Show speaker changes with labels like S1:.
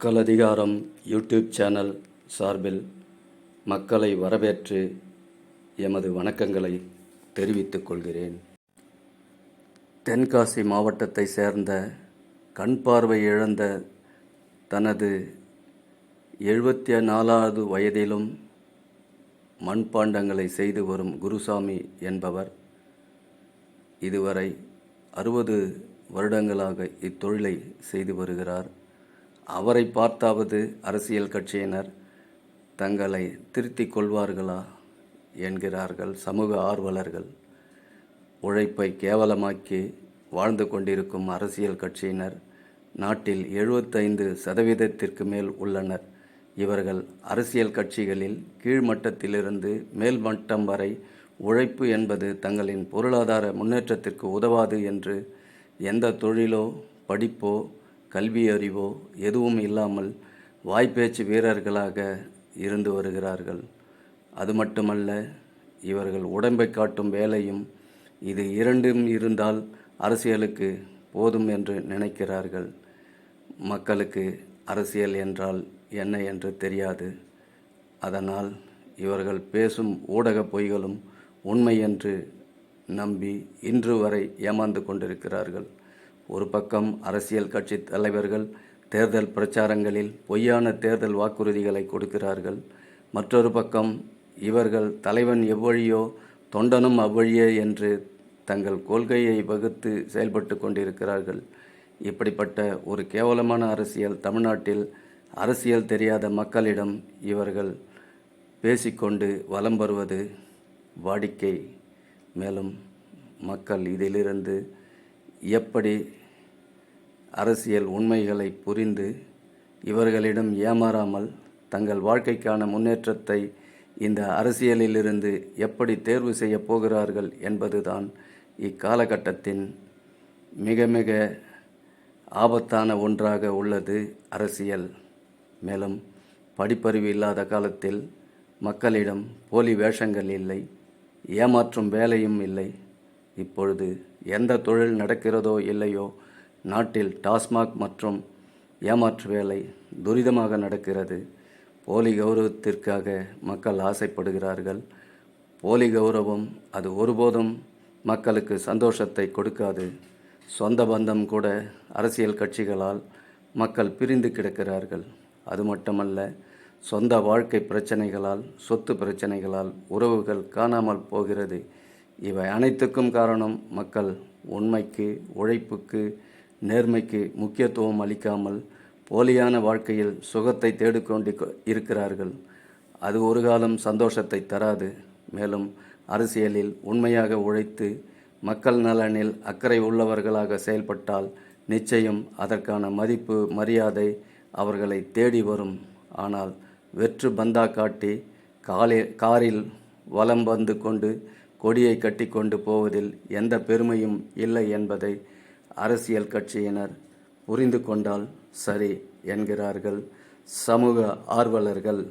S1: மக்கள் அதிகாரம் YouTube channel சார்பில் மக்களை வரவேற்று எமது வணக்கங்களை தெரிவித்துக் கொள்கிறேன். தென்காசி மாவட்டத்தை சேர்ந்த கண் பார்வை இழந்த தனது எழுபத்தி நாலாவது வயதிலும் மண்பாண்டங்களை செய்து வரும் குருசாமி என்பவர் இதுவரை அறுபது வருடங்களாக இத்தொழிலை செய்து வருகிறார். அவரை பார்த்தாவது அரசியல் கட்சியினர். தங்களை திருத்திக் கொள்வார்களா என்கிறார்கள் சமூக ஆர்வலர்கள். உழைப்பை கேவலமாக்கி வாழ்ந்து கொண்டிருக்கும் அரசியல் கட்சியினர் நாட்டில் எழுபத்தைந்து சதவீதத்திற்கு மேல் உள்ளனர். இவர்கள் அரசியல் கட்சிகளில் கீழ்மட்டத்திலிருந்து மேல் மட்டம் வரை உழைப்பு என்பது தங்களின் பொருளாதார முன்னேற்றத்திற்கு உதவாது என்று எந்த தொழிலோ படிப்போ கல்வி அறிவோ எதுவும் இல்லாமல் வாய்ப்பேச்சு வீரர்களாக இருந்து வருகிறார்கள். அது மட்டுமல்ல இவர்கள் உடம்பை காட்டும் வேலையும் இது இரண்டும் இருந்தால் அரசியலுக்கு போதும் என்று நினைக்கிறார்கள். மக்களுக்கு அரசியல் என்றால் என்ன என்று தெரியாது. அதனால் இவர்கள் பேசும் ஊடக பொய்களும் உண்மை என்று நம்பி இன்று வரை ஏமாந்து கொண்டிருக்கிறார்கள். ஒரு பக்கம் அரசியல் கட்சி தலைவர்கள் தேர்தல் பிரச்சாரங்களில் பொய்யான தேர்தல் வாக்குறுதிகளை கொடுக்கிறார்கள். மற்றொரு பக்கம் இவர்கள் தலைவன் எவ்வழியோ தொண்டனும் அவ்வழியே என்று தங்கள் கொள்கையை வகுத்து செயல்பட்டு கொண்டிருக்கிறார்கள். இப்படிப்பட்ட ஒரு கேவலமான அரசியல் தமிழ்நாட்டில் அரசியல் தெரியாத மக்களிடம் இவர்கள் பேசிக்கொண்டு வலம் வருவது வாடிக்கை. மேலும் மக்கள் இதிலிருந்து எப்படி அரசியல் உண்மைகளை புரிந்து இவர்களிடம் ஏமாறாமல் தங்கள் வாழ்க்கைக்கான முன்னேற்றத்தை இந்த அரசியலிலிருந்து எப்படி தேர்வு செய்ய போகிறார்கள் என்பதுதான் இக்காலகட்டத்தின் மிக மிக ஆபத்தான ஒன்றாக உள்ளது அரசியல். மேலும் படிப்பறிவு இல்லாத காலத்தில் மக்களிடம் போலி வேஷங்கள் இல்லை ஏமாற்றும் வேலையும் இல்லை. இப்பொழுது எந்த தொழில் நடக்கிறதோ இல்லையோ நாட்டில் டாஸ்மாக் மற்றும் ஏமாற்று வேலை துரிதமாக நடக்கிறது. போலி கௌரவத்திற்காக மக்கள் ஆசைப்படுகிறார்கள். போலி கௌரவம் அது ஒருபோதும் மக்களுக்கு சந்தோஷத்தை கொடுக்காது. சொந்த பந்தம் கூட அரசியல் கட்சிகளால் மக்கள் பிரிந்து கிடக்கிறார்கள். அது மட்டுமல்ல சொந்த வாழ்க்கை பிரச்சனைகளால் சொத்து பிரச்சனைகளால் உறவுகள் காணாமல் போகிறது. இவை அனைத்துக்கும் காரணம் மக்கள் உண்மைக்கு உழைப்புக்கு நேர்மைக்கு முக்கியத்துவம் அளிக்காமல் போலியான வாழ்க்கையில் சுகத்தை தேடிக்கொண்டு இருக்கிறார்கள். அது ஒரு காலம் சந்தோஷத்தை தராது. மேலும் அரசியலில் உண்மையாக உழைத்து மக்கள் நலனில் அக்கறை உள்ளவர்களாக செயல்பட்டால் நிச்சயம் அதற்கான மதிப்பு மரியாதை அவர்களை தேடி வரும். ஆனால் வெற்று பந்தா காட்டி காலில் காரில் வலம் வந்து கொண்டு கொடியை கட்டிக்கொண்டு போவதில் எந்த பெருமையும் இல்லை என்பதை அரசியல் கட்சியினர் புரிந்து கொண்டால் சரி என்கிறார்கள். சமூக ஆர்வலர்கள்